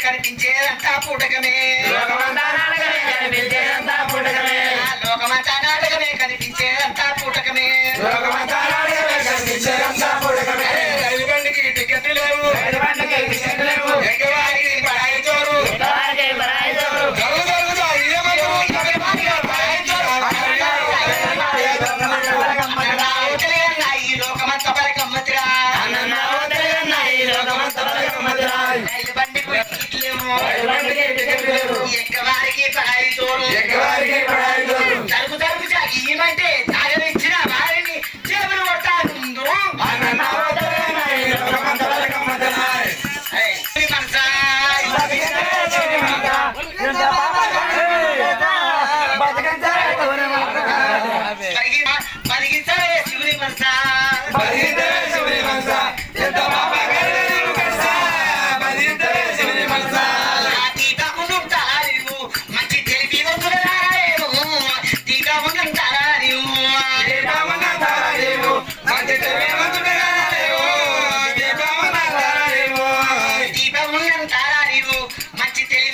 కనిపించేదంతా పుటకమే కనిపించేదంతా ఎక్కవారికి పడాయి తోడు ఎక్కవారికి పడాయి తోడు తరుపు తరుపు సాగి ఏమంటే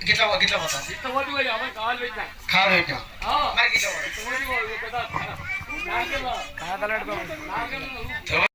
గిట్లా గిట్లా పోతుంది కాలు పెట్టినా మరి గిట్లా పోతుంది